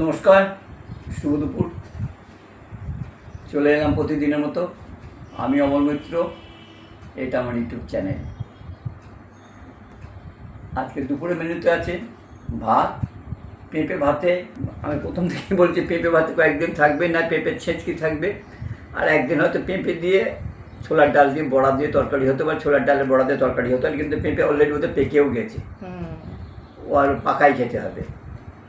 নমস্কার শুভ দুপুর। চলে এলাম প্রতিদিনের মতো। আমি অমল মিত্র এটা আমার ইউটিউব চ্যানেল। আজকে দুপুরে মেনুতে আছে ভাত পেঁপে ভাতে। আমি প্রথম থেকে বলছি পেঁপে ভাতে কয়েকদিন থাকবে না পেঁপের ছেঁচকি থাকবে। আর একদিন হয়তো পেঁপে দিয়ে ছোলার ডাল দিয়ে বড়া দিয়ে তরকারি হতে পারে ছোলার ডালের বড়া দিয়ে তরকারি হতে পারে কিন্তু পেঁপে অলরেডি ওদের পেকেও গেছে। হুম। ও আর পাকাই খেতে হবে।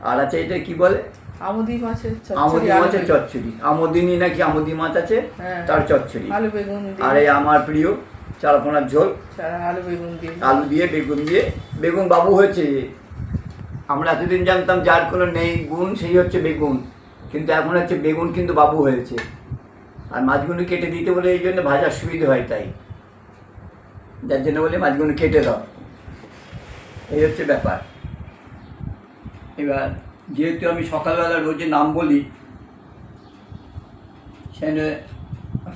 আর আছে এটা কি বলে? আমুদি মাছের আমদি চচ্চড়ি আলু মাছের চচ্চড়ি। আমদিনী নাকি আমদি মাছ আছে? হ্যাঁ। তার চচ্চড়ি। আলু বেগুন আর এই আমার প্রিয় চালপোনার ঝোল। আলু বেগুন দিয়ে। আলু দিয়ে বেগুন দিয়ে। বেগুন বাবু হয়েছে। আমরা এতদিন জানতাম যার কোনো নেই গুণ সেই হচ্ছে বেগুন। কিন্তু এখন হচ্ছে বেগুন কিন্তু বাবু হয়েছে। আর মাছগুলো কেটে দিতে বলে এই জন্য ভাজার সুবিধা হয় তাই। যার জন্য বলে মাছগুলো কেটে দাও। এই হচ্ছে ব্যাপার। এবার যেহেতু আমি সকালবেলা রোজে নাম বলি সেখানে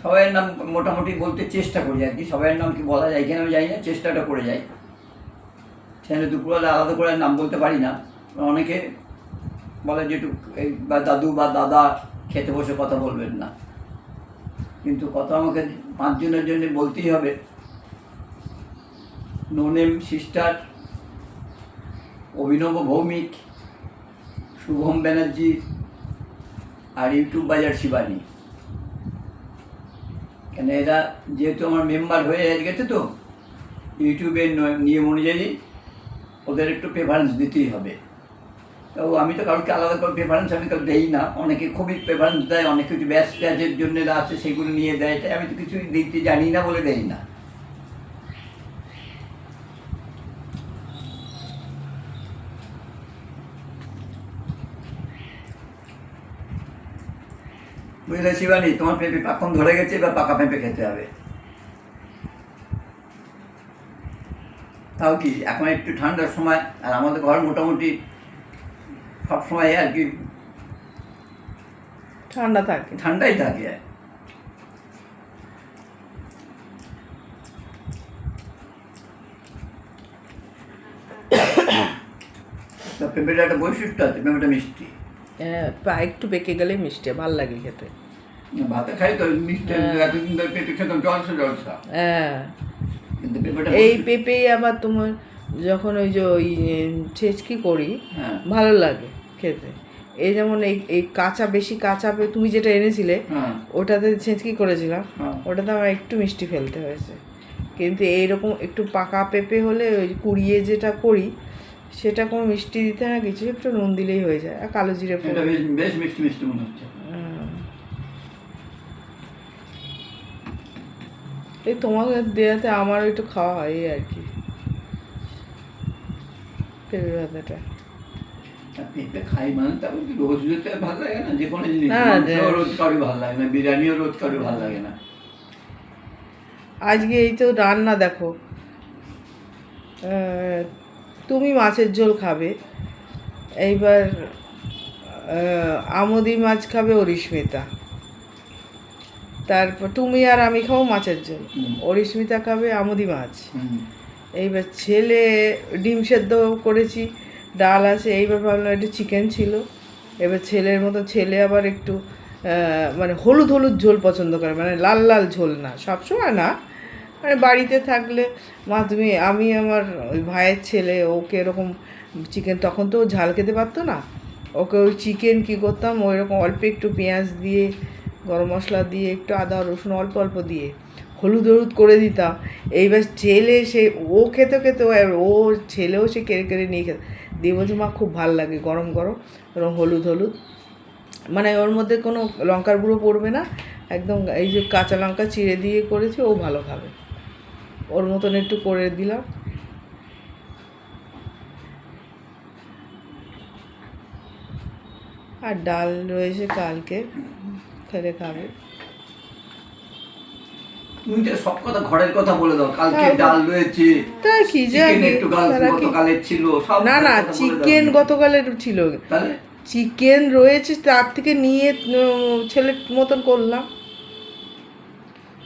সবাইয়ের নাম মোটামুটি বলতে চেষ্টা করি আর কি। সবাইয়ের নাম কি বলা যায় এখানে আমি জানি না, চেষ্টাটা করে যাই। সেখানে দুপুরবেলা আলাদা করে নাম বলতে পারি না। অনেকে বলে যে একটু এই বা দাদু বা দাদা খেতে বসে কথা বলবেন না। কিন্তু কথা আমাকে পাঁচজনের জন্য বলতেই হবে। নোনেম সিস্টার অভিনব ভৌমিক শুভম ব্যানার্জি আর ইউটিউব বাজার শিবানী। কেন এরা যেহেতু আমার মেম্বার হয়ে গেছে তো ইউটিউবের নিয়ম অনুযায়ী ওদের একটু প্রেফারেন্স দিতেই হবে। তো আমি তো কারোকে আলাদা করে প্রেফারেন্স আমি তো দেই না। অনেকে খুবই প্রেফারেন্স দেয়, অনেক কিছু ব্যাস ট্যাচের জন্য আছে, সেগুলো নিয়ে দেয়। তাই আমি তো কিছু দিতে জানি না বলে দেই না। বুঝলে শিবানী তোমার পেঁপে পাখন ধরে গেছে বা পাকা পেঁপে খেতে হবে। তাও কি এখন একটু ঠান্ডার সময় আর আমাদের ঘর মোটামুটি সব সময় আর কি ঠান্ডা থাকে। ঠান্ডাই থাকে। পেঁপেটা একটা বৈশিষ্ট্য আছে পেঁপেটা মিষ্টি। হ্যাঁ, পা- একটু বেঁকে গেলে মিষ্টি ভালো লাগে খেতে। জলসা হ্যাঁ। এই পেঁপেই আবার তোমার যখন ওই যে ওই ছেঁচকি করি হ্যাঁ। ভালো লাগে খেতে। এই যেমন এই এই কাঁচা বেশি কাঁচা তুমি যেটা এনেছিলে হ্যাঁ। ওটাতে ছেঁচকি করেছিলাম হ্যাঁ। ওটাতে আমার একটু মিষ্টি ফেলতে হয়েছে। কিন্তু এইরকম একটু পাকা পেঁপে হলে ওই কুড়িয়ে যেটা করি সেটা কোনো মিষ্টি দিতে না কিছু একটু নুন দিলেই হয়ে যায় আর কালো জিরে এটা বেশ বেশ মিষ্টি মিষ্টি মনে হচ্ছে। এই তোমাকে দেওয়াতে আমার একটু খাওয়া হয় এই আর কি। পেঁপে ভাতাটা পেঁপে খাই মানে তারপর কি রোজ যেতে ভালো লাগে না যে কোনো জিনিস। রোজ ভালো লাগে না বিরিয়ানিও রোজ কারও ভালো লাগে না। আজকে এই তো রান্না দেখো। তুমি মাছের ঝোল খাবে। এইবার আমদি মাছ খাবে অরিস্মিতা। তারপর তুমি আর আমি খাব মাছের ঝোল। অরিস্মিতা খাবে আমদি মাছ। এইবার ছেলে ডিম সেদ্ধ করেছি ডাল আছে এইবার ভাবলাম একটু চিকেন ছিল। এবার ছেলের মতো ছেলে আবার একটু মানে হলুদ হলুদ ঝোল পছন্দ করে মানে লাল লাল ঝোল না সবসময় না। মানে বাড়িতে থাকলে মা তুমি, আমি আমার ওই ভাইয়ের ছেলে, ওকে এরকম চিকেন তখন তো ঝাল খেতে পারতো না। ওকে ওই চিকেন কী করতাম ওই রকম অল্প একটু পেঁয়াজ দিয়ে, গরম মশলা দিয়ে, একটু আদা, রসুন অল্প অল্প দিয়ে হলুদ হলুদ করে দিতাম। এইবার ছেলে সে, ও খেতে খেতে ও ছেলেও সে কেড়ে কেড়ে নিয়ে খেতে। দিয়ে বলছে, মা, খুব ভালো লাগে, গরম গরম, এরকম হলুদ হলুদ। মানে ওর মধ্যে কোনো লঙ্কার গুঁড়ো পড়বে না, একদম এই যে কাঁচা লঙ্কা চিড়ে দিয়ে করেছি, ও ভালো খাবে। ওর মতন একটু করে দিলাম। আর ডাল রয়েছে কালকে খেলে খাবে। তুমি তো সব কথা ঘরের কথা বলে দাও কালকে হ্যাঁ, ডাল রয়েছে তা কি চিকেন একটু গতকালের ছিল সব না না। চিকেন গতকালের ছিল। চিকেন রয়েছে তার থেকে নিয়ে ছেলের মতন করলাম।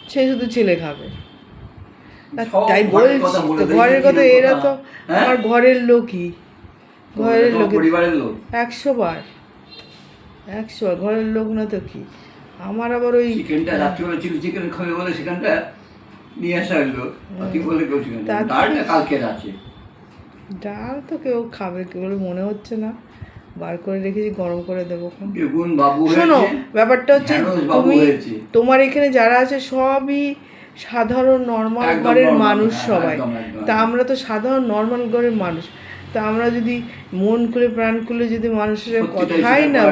সে শুধু ছেলে খাবে। তাই বলছি তো ঘরের কথা এরা তো? হ্যাঁ? আমার ঘরের লোকই ঘরের লোক পরিবারের লোক? একশো বার ঘরের লোক না তো কি? আমার আবার ওই চিকেনটা রাত্রিবেলা চিলি চিকেন খাবে বলে সেখানটা নিয়ে আসা হলো অতি বলে কেউ চিকেন ডালটা কালকের আছে ডাল তো কেউ খাবে কেউ বলে মনে হচ্ছে না। বার করে রেখেছি গরম করে দেবো শোনো ব্যাপারটা হচ্ছে তুমি তোমার এখানে যারা আছে সবই সাধারণ নর্মাল ঘরের মানুষ হ্যাঁ, সবাই। তা আমরা তো সাধারণ নর্মাল ঘরের মানুষ। তা আমরা যদি মন খুলে প্রাণ খুলে যদি মানুষের কথাই না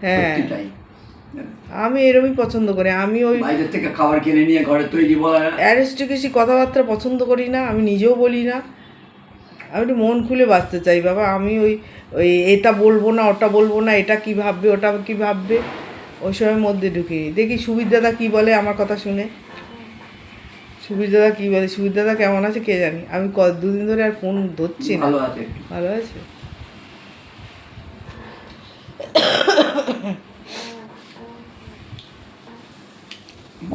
হ্যাঁ। আমি এরমই পছন্দ করি। আমি ওই বাইরের থেকে খাবার কিনে নিয়ে ঘরে তৈরি বলা অ্যারিস্টোক্রেসি কথাবার্তা পছন্দ করি না আমি নিজেও বলি না। আমি একটু মন খুলে বাঁচতে চাই বাবা। আমি ওই ওই এটা বলব না ওটা বলব না এটা কি ভাববে ওটা কি ভাববে ওই সময়ের মধ্যে ঢুকিনি দেখি সুবির দাদা কী বলে আমার কথা শুনে। সুবির দাদা কী বলে? সুবির দাদা কেমন আছে কে জানি? আমি ক দুদিন ধরে আর ফোন ধরছি না। ভালো আছে। ভালো আছে?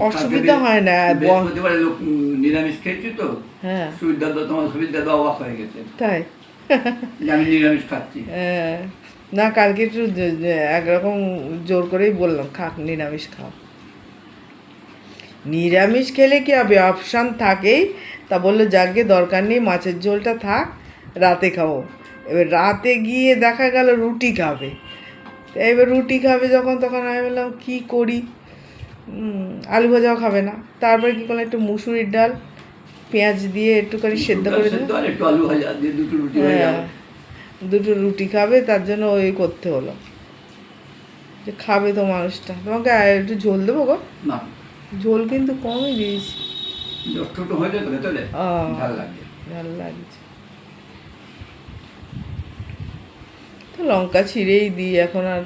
অসুবিধা হয় না বৃহস্পতিবারে লোক নিরামিষ খেয়েছি তো। হ্যাঁ। সুবিধা তোমার সুবিধা অবাক হয়ে গেছে। তাই? আমি নিরামিষ খাচ্ছি। হ্যাঁ, না কালকে একটু একরকম জোর করেই বললাম খাক নিরামিষ খাও। নিরামিষ খেলে কি হবে অপশান থাকেই? তা বলল যাকে দরকার নেই মাছের ঝোলটা থাক রাতে খাব। এবার রাতে গিয়ে দেখা গেল রুটি খাবে। এবার রুটি খাবে যখন তখন আমি বললাম কী করি? আলু ভাজাও খাবে না। তারপরে কী করলাম একটু মুসুরির ডাল পেঁয়াজ দিয়ে একটুখানি সেদ্ধ করে হ্যাঁ দুটো রুটি খাবে তার জন্য ওই করতে হলো। যে খাবে তো মানুষটা। তোমাকে একটু ঝোল দেবো গো? না। ঝোল কিন্তু কমই দিয়েছি। ছোট হয়ে ভেতরে লাগছে। তো লঙ্কা ছিঁড়েই দিই এখন আর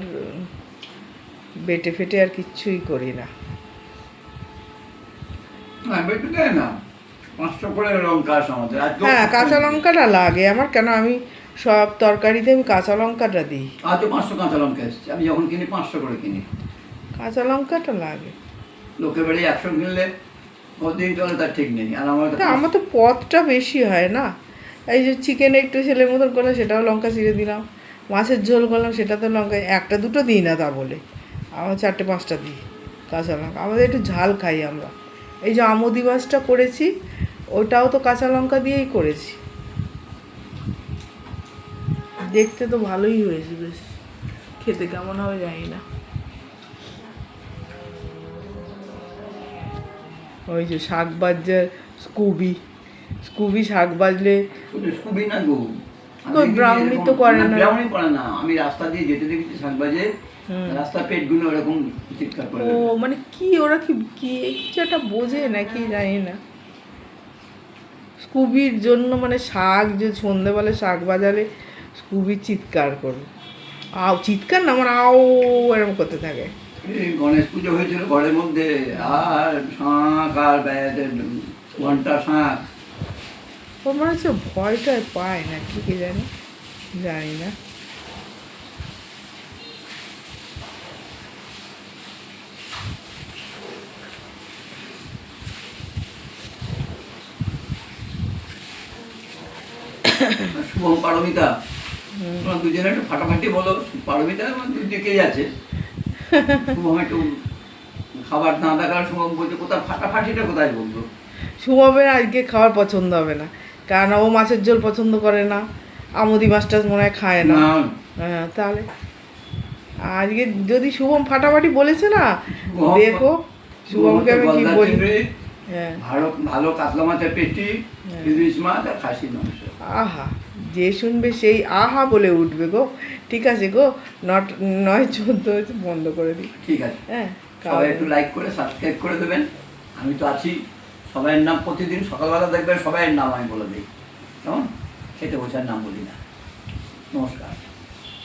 বেটে ফেটে আর কিচ্ছুই করি না। হ্যাঁ কাঁচা লঙ্কাটা লাগে। আমার কেন আমি সব তরকারিতে আমি কাঁচা লঙ্কাটা দিই। আজও পাঁচশো কাঁচা লঙ্কা এসছে। আমি যখন কিনি পাঁচশো করে কিনি। কাঁচা লঙ্কাটা লাগে। লোকের বাড়ি একশো কিনলে কতদিন চলে তার ঠিক নেই। আর আমার আমার তো পথটা বেশি হয় না। এই যে চিকেন একটু ছেলের মতন করলাম সেটাও লঙ্কা ছিঁড়ে দিলাম। মাছের ঝোল করলাম, সেটা তো লঙ্কা, একটা দুটো দিই না তা বলে। আমার চারটে, পাঁচটা দিই। কাঁচা লঙ্কা, আমাদের একটু ঝাল খাই আমরা। এই যে আমদি মাছটা করেছি, ওটাও তো কাঁচা লঙ্কা দিয়েই করেছি। দেখতে তো ভালোই হয়েছে, বেশ। খেতে কেমন হবে জানি না। ওই যে শাক বাজছে স্কুবি। স্কুবি শাক বাজলে স্কুবি না গো। এরকম- তো করে না। brownie করে না। আমি রাস্তা দিয়ে যেতে দেখেছি শাক বাজে। পেটগুলো ওরকম চিৎকার করে। ও মানে কি ওরা কি কি কিছু একটা বোঝে নাকি জানি না। স্কুবির জন্য মানে শাক যে সন্ধেবেলা শাক বাজারে স্কুবি চিৎকার করবে আও চিৎকার না আমার আও এরকম করতে থাকে। গণেশ পুজো হয়েছিল ঘরের মধ্যে আর শাঁখ আর ঘণ্টা শাঁখ ও মনে হচ্ছে ভয়টায় পায় না কি কি জানি? জানি না। শুভম পারমিতা। তোমরা দুজনে একটু ফাটাফাটি বলো পারমিতা আমার দুই দিকেই আছে? একটু খাবার না দেখার শুভম বলছে কোথায় ফাটাফাটিটা কোথায় বলব শুভমের আজকে খাওয়ার পছন্দ হবে না। কারণ ও মাছের ঝোল পছন্দ করে না আমদি মাছটা মনে হয় খায় না। হ্যাঁ তাহলে আজকে যদি শুভম ফাটাফাটি বলেছে না দেখো শুভমকে আমি কি বলি। হ্যাঁ। ভালো ভালো কাতলা মাছের পেটি ইলিশ মাছ আর খাসির মাংস। আহা। যে শুনবে সেই আহা বলে উঠবে গো। ঠিক আছে গো নট নয় চোদ্দ বন্ধ করে দিই। ঠিক আছে। হ্যাঁ সবাই একটু লাইক করে সাবস্ক্রাইব করে দেবেন। আমি তো আছি সবাইয়ের নাম প্রতিদিন সকালবেলা দেখবেন সবাইয়ের নাম আমি বলে দিই। কেমন? খেতে বসার নাম বলি না। নমস্কার।